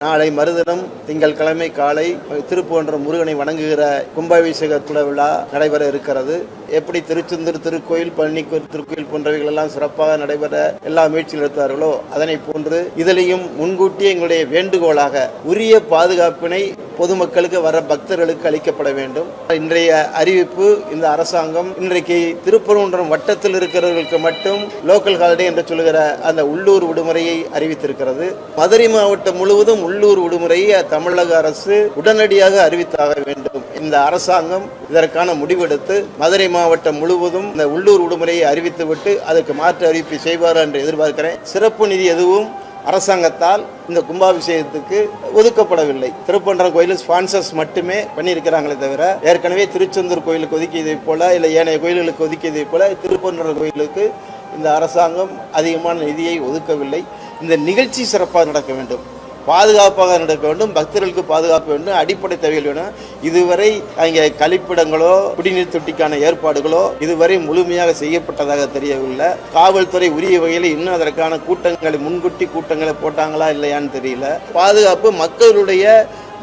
நாளை மறுதினம் திங்கட்கிழமை காலை திருப்புவன்ற முருகனை வணங்குகிற கும்பாபிஷேக குட விழா நடைபெற இருக்கிறது. எப்படி திருச்செந்தூர் திருக்கோயில் பழனி திருக்கோயில் போன்றவைகள் எல்லாம் சிறப்பாக நடைபெற எல்லா முயற்சிகள் எடுத்தார்களோ அதனை போன்று இதிலையும் முன்கூட்டியே எங்களுடைய வேண்டுகோளாக உரிய பாதுகாப்பினை பொதுமக்களுக்கு வர பக்தர்களுக்கு அளிக்கப்பட வேண்டும். இன்றைய அறிவிப்பு இந்த அரசாங்கம் இன்றைக்கு திருப்பரங்குன்றம் வட்டத்தில் இருக்கிறவர்களுக்கு மட்டும் லோக்கல் ஹாலிடே என்று சொல்லுகிற அந்த உள்ளூர் விடுமுறையை அறிவித்திருக்கிறது. மதுரை மாவட்டம் முழுவதும் உள்ளூர் விடுமுறையை தமிழக அரசு உடனடியாக அறிவித்தாக வேண்டும். இந்த அரசாங்கம் இதற்கான முடிவெடுத்து மதுரை மாவட்டம் முழுவதும் இந்த உள்ளூர் விடுமுறையை அறிவித்துவிட்டு அதுக்கு மாற்று அறிவிப்பை செய்வார் என்று எதிர்பார்க்கிறேன். சிறப்பு நிதி எதுவும் அரசாங்கத்தால் இந்த கும்பாபிஷேகத்துக்கு ஒதுக்கப்படவில்லை. திருப்பன்றம் கோயில் ஸ்பான்சர்ஸ் மட்டுமே பண்ணியிருக்கிறாங்களே தவிர ஏற்கனவே திருச்செந்தூர் கோயிலுக்கு ஒதுக்கியதை போல இல்லை ஏனைய கோயில்களுக்கு ஒதுக்கியதை போல திருப்பன்றம் கோயிலுக்கு இந்த அரசாங்கம் அதிகமான நிதியை ஒதுக்கவில்லை. இந்த நிகழ்ச்சி சிறப்பாக நடக்க வேண்டும். பாதுகாப்பாக நடக்க வேண்டும் பக்தர்களுக்கு பாதுகாப்பு வேண்டும் அடிப்படை தேவைகள் வேணும் இதுவரை அங்கே கழிப்பிடங்களோ குடிநீர் தொட்டிக்கான ஏற்பாடுகளோ இதுவரை முழுமையாக செய்யப்பட்டதாக தெரியவில்லை. காவல்துறை உரிய வகையில் இன்னும் அதற்கான கூட்டங்களை முன்கூட்டி கூட்டங்களை போட்டாங்களா இல்லையான்னு தெரியல. பாதுகாப்பு மக்களுடைய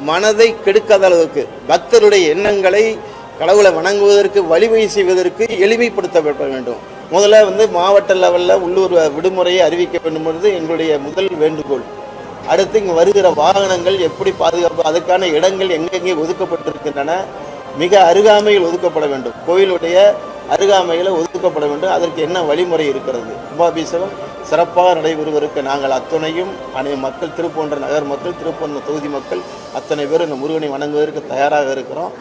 மனதை கெடுக்காத அளவுக்கு பக்தருடைய எண்ணங்களை கடவுளை வணங்குவதற்கு வழிவகை செய்வதற்கு எளிமைப்படுத்தப்பட வேண்டும். முதல்ல வந்து மாவட்ட லெவலில் உள்ளூர் விடுமுறையை அறிவிக்க வேண்டும் என்பது எங்களுடைய முதல் வேண்டுகோள். அடுத்து இங்கே வருகிற வாகனங்கள் எப்படி பாதுகாப்பு அதுக்கான இடங்கள் எங்கெங்கே ஒதுக்கப்பட்டிருக்கின்றன மிக அருகாமையில் ஒதுக்கப்பட வேண்டும். கோயிலுடைய அருகாமையில் ஒதுக்கப்பட வேண்டும். அதற்கு என்ன வழிமுறை இருக்கிறது? கும்பாபிஷேகம் சிறப்பாக நடைபெறுவதற்கு நாங்கள் அத்துணையும் அனை மக்கள் திருப்போன்ற நகர் மக்கள் திருப்போன்ற தொகுதி மக்கள் அத்தனை பேர் இந்த முருகனை வணங்குவதற்கு தயாராக இருக்கிறோம்.